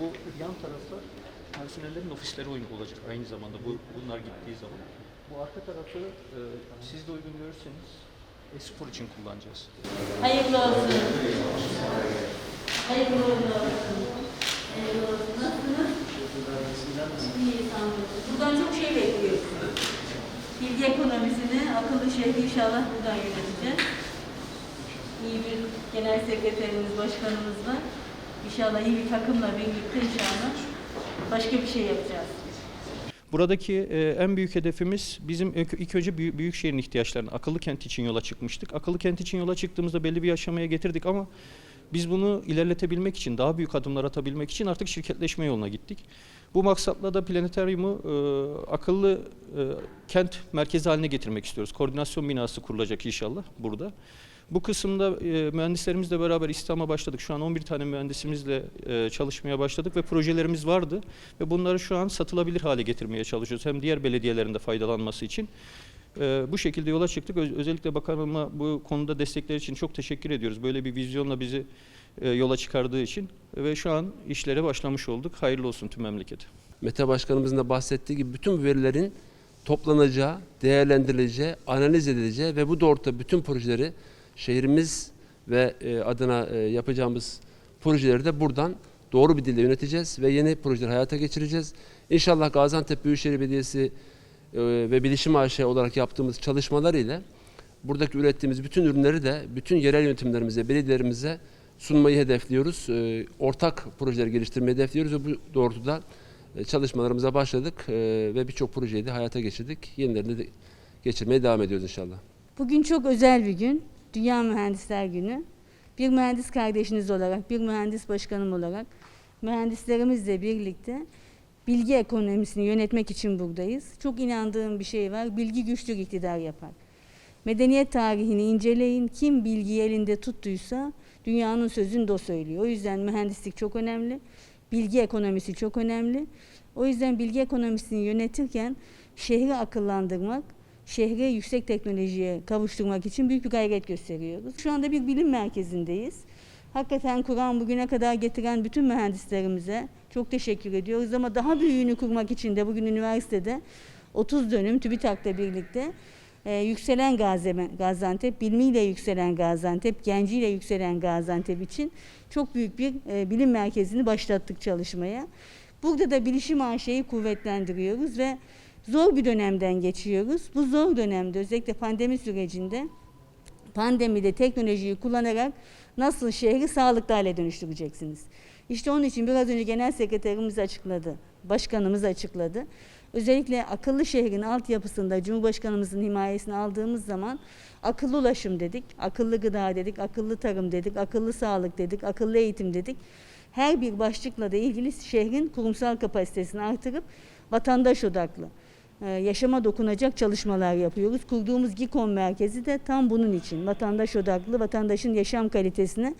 Bu yan tarafta personellerin ofisleri olacak aynı zamanda bu bunlar gittiği zaman. Bu arka tarafı e, siz de uygun görürseniz e-spor için kullanacağız. Hayırlı olsun. Hayırlı olsun. Hayırlı olsun. Buradan çok şey bekliyoruz. Bilgi ekonomisini, akıllı şehri inşallah buradan yöneteceğiz. İyi bir genel sekreterimiz, başkanımız var. İnşallah iyi bir takımla birlikte inşallah başka bir şey yapacağız. Buradaki e, en büyük hedefimiz bizim ilk, önce büyük şehrin ihtiyaçlarını, akıllı kent için yola çıkmıştık. Akıllı kent için yola çıktığımızda belli bir aşamaya getirdik ama biz bunu ilerletebilmek için, daha büyük adımlar atabilmek için artık şirketleşme yoluna gittik. Bu maksatla da planetaryumu e, akıllı e, kent merkezi haline getirmek istiyoruz. Koordinasyon binası kurulacak inşallah burada. Bu kısımda e, mühendislerimizle beraber İstihdam'a başladık. Şu an 11 tane mühendisimizle e, çalışmaya başladık ve projelerimiz vardı. Ve bunları şu an satılabilir hale getirmeye çalışıyoruz. Hem diğer belediyelerin de faydalanması için. E, bu şekilde yola çıktık. Öz- özellikle bakanıma bu konuda destekleri için çok teşekkür ediyoruz. Böyle bir vizyonla bizi e, yola çıkardığı için. Ve şu an işlere başlamış olduk. Hayırlı olsun tüm memlekete. Mete Başkanımızın da bahsettiği gibi bütün verilerin toplanacağı, değerlendirileceği, analiz edileceği ve bu doğrultuda bütün projeleri şehrimiz ve e, adına e, yapacağımız projeleri de buradan doğru bir dille yöneteceğiz ve yeni projeleri hayata geçireceğiz. İnşallah Gaziantep Büyükşehir Belediyesi e, ve Bilişim AŞ olarak yaptığımız çalışmalar ile buradaki ürettiğimiz bütün ürünleri de bütün yerel yönetimlerimize, belediyelerimize sunmayı hedefliyoruz. Ortak projeler geliştirmeyi hedefliyoruz ve bu doğrultuda çalışmalarımıza başladık ve birçok projeyi de hayata geçirdik. Yenilerini de geçirmeye devam ediyoruz inşallah. Bugün çok özel bir gün. Dünya Mühendisler Günü. Bir mühendis kardeşiniz olarak, bir mühendis başkanım olarak mühendislerimizle birlikte bilgi ekonomisini yönetmek için buradayız. Çok inandığım bir şey var. Bilgi güçlü iktidar yapar. Medeniyet tarihini inceleyin. Kim bilgiyi elinde tuttuysa dünyanın sözünü de o söylüyor. O yüzden mühendislik çok önemli. Bilgi ekonomisi çok önemli. O yüzden bilgi ekonomisini yönetirken şehri akıllandırmak, şehri yüksek teknolojiye kavuşturmak için büyük bir gayret gösteriyoruz. Şu anda bir bilim merkezindeyiz. Hakikaten Kur'an bugüne kadar getiren bütün mühendislerimize çok teşekkür ediyoruz ama daha büyüğünü kurmak için de bugün üniversitede 30 dönüm TÜBİTAK'la birlikte e, yükselen Gazi- Gaziantep, bilmiyle yükselen Gaziantep, genciyle yükselen Gaziantep için çok büyük bir e, bilim merkezini başlattık çalışmaya. Burada da bilişim AŞ'yi kuvvetlendiriyoruz ve zor bir dönemden geçiyoruz. Bu zor dönemde özellikle pandemi sürecinde pandemide teknolojiyi kullanarak nasıl şehri sağlıklı hale dönüştüreceksiniz? İşte onun için biraz önce genel sekreterimiz açıkladı, başkanımız açıkladı. Özellikle akıllı şehrin altyapısında Cumhurbaşkanımızın himayesini aldığımız zaman akıllı ulaşım dedik, akıllı gıda dedik, akıllı tarım dedik, akıllı sağlık dedik, akıllı eğitim dedik. Her bir başlıkla da ilgili şehrin kurumsal kapasitesini artırıp vatandaş odaklı yaşama dokunacak çalışmalar yapıyoruz. Kurduğumuz GİKON merkezi de tam bunun için. Vatandaş odaklı, vatandaşın yaşam kalitesini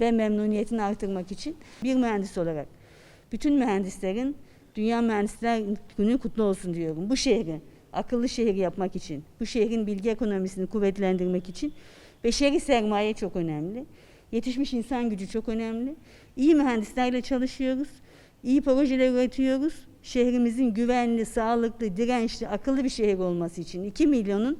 ve memnuniyetini artırmak için bir mühendis olarak bütün mühendislerin Dünya Mühendisler Günü kutlu olsun diyorum. Bu şehri akıllı şehir yapmak için, bu şehrin bilgi ekonomisini kuvvetlendirmek için beşeri sermaye çok önemli. Yetişmiş insan gücü çok önemli. İyi mühendislerle çalışıyoruz. iyi projeler üretiyoruz. Şehrimizin güvenli, sağlıklı, dirençli, akıllı bir şehir olması için 2 milyonun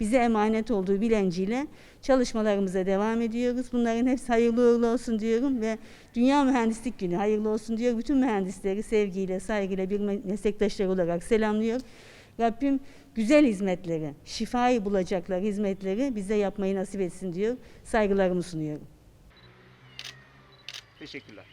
bize emanet olduğu bilinciyle çalışmalarımıza devam ediyoruz. Bunların hepsi hayırlı uğurlu olsun diyorum ve Dünya Mühendislik Günü hayırlı olsun diyor. Bütün mühendisleri sevgiyle, saygıyla bir meslektaşlar olarak selamlıyor. Rabbim güzel hizmetleri, şifayı bulacaklar hizmetleri bize yapmayı nasip etsin diyor. Saygılarımı sunuyorum. Teşekkürler.